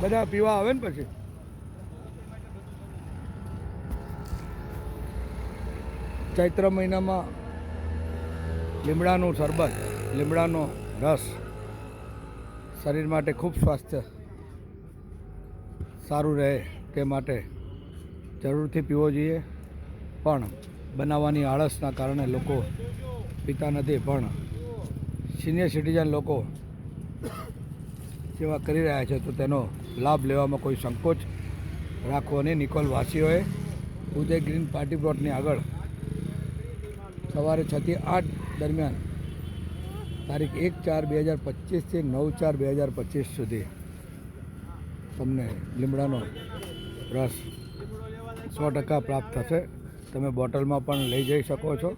બધા પીવા આવે ને પછી? ચૈત્ર મહિનામાં લીમડાનું શરબત, લીમડાનો રસ શરીર માટે ખૂબ સ્વાસ્થ્ય સારું રહે તે માટે જરૂરથી પીવો જોઈએ. પણ બનાવવાની આળસના કારણે લોકો પીતા નથી, પણ સિનિયર સિટીઝન લોકો સેવા કરી રહ્યા છે, તો તેનો લાભ લેવામાં કોઈ સંકોચ રાખવો નહીં. નિકોલ વાસીઓએ ઉદય ગ્રીન પાર્ટી પ્લોટની આગળ સવારે છથી આઠ દરમિયાન તારીખ એક ચાર બે હજાર પચીસથી નવ ચાર બે હજાર પચીસ સુધી તમને લીમડાનો રસ સો ટકા પ્રાપ્ત થશે. તમે બોટલમાં પણ લઈ જઈ શકો છો.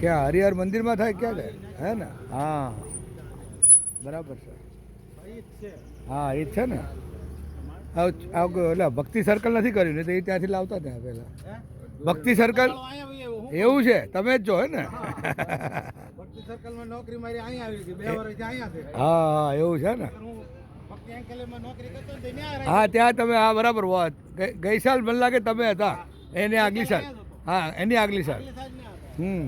ક્યાં? હરિહર મંદિરમાં થાય ક્યાં હે ને? હા. બરાબર છે. હા એ છે. ને? એટલે ભક્તિ સર્કલ નથી કર્યું ને તો એ ત્યાંથી લાવતા ત્યાં પહેલાં. ભક્તિ સર્કલ એવું છે? તમે જ જો હે ને? ભક્તિ સર્કલમાં નોકરી મારી અહીંયા આવી હતી બે વર્ષથી અહીંયા છે. હા હા એવું છે ને? હું ત્યાં તમે હા બરાબર વાત. ગઈ સાલ મને લાગે તમે હતા. એની આગલી સાલ. હા એની આગલી સાલ. હમ.